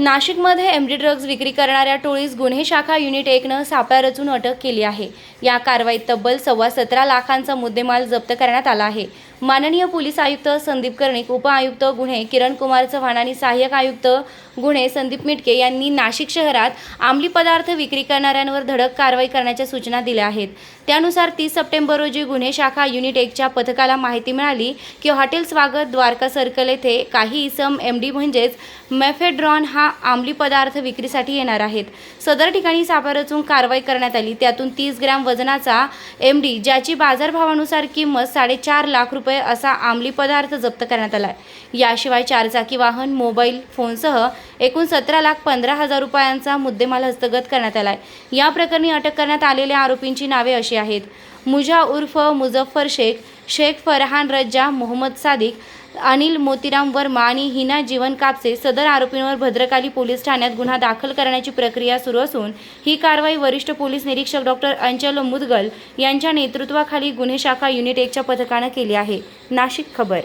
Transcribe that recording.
नाशिकमध्ये M D drugs विक्री करणाऱ्या टोळीस गुन्हे शाखा युनिट एकनं सापळा रचून अटक केली आहे. या कारवाईत तब्बल सव्वा सतरा लाखांचा मुद्देमाल जप्त करण्यात आला आहे. माननीय पोलीस आयुक्त संदीप कर्णिक उपआयुक्त गुन्हे किरण कुमार चव्हाण आणि सहाय्यक आयुक्त गुन्हे संदीप मिटके यांनी नाशिक शहरात अंमली पदार्थ विक्री करणाऱ्यांवर धडक कारवाई करण्याच्या सूचना दिल्या आहेत. त्यानुसार तीस सप्टेंबर रोजी गुन्हे शाखा युनिट एकच्या पथकाला माहिती मिळाली की हॉटेल स्वागत द्वारका सर्कल येथे काही इसम एम डी म्हणजेच मेफेड्रॉन हा अंमली पदार्थ विक्रीसाठी येणार आहेत. सदर ठिकाणी सापळा रचून कारवाई करण्यात आली. त्यातून तीस ग्रॅम वजनाचा एम डी ज्याची बाजारभावानुसार किंमत साडेचार लाख रुपये रुपये असा अंमली पदार्थ जप्त करण्यात आला आहे याशिवाय चारचाकी वाहन मोबाईल फोनसह एकूण सतरा लाख पंधरा हजार रुपयांचा मुद्देमाल हस्तगत करण्यात आला आहे या प्रकरणी अटक करण्यात आलेल्या आरोपींची नावे अशी आहेत. मुजा उर्फ मुझफ्फर शेख शेख फरहान रज्जा मोहम्मद सादिक अनिल मोतीराम वर्मा आणि हिना जीवन कापसे सदर आरोपींवर भद्रकाली पोलीस ठाण्यात गुन्हा दाखल करण्याची प्रक्रिया सुरू असून ही कारवाई वरिष्ठ पोलीस निरीक्षक डॉक्टर अंचल मुदगल यांच्या नेतृत्वाखाली गुन्हे शाखा युनिट एकच्या पथकानं केली आहे. नाशिक खबर.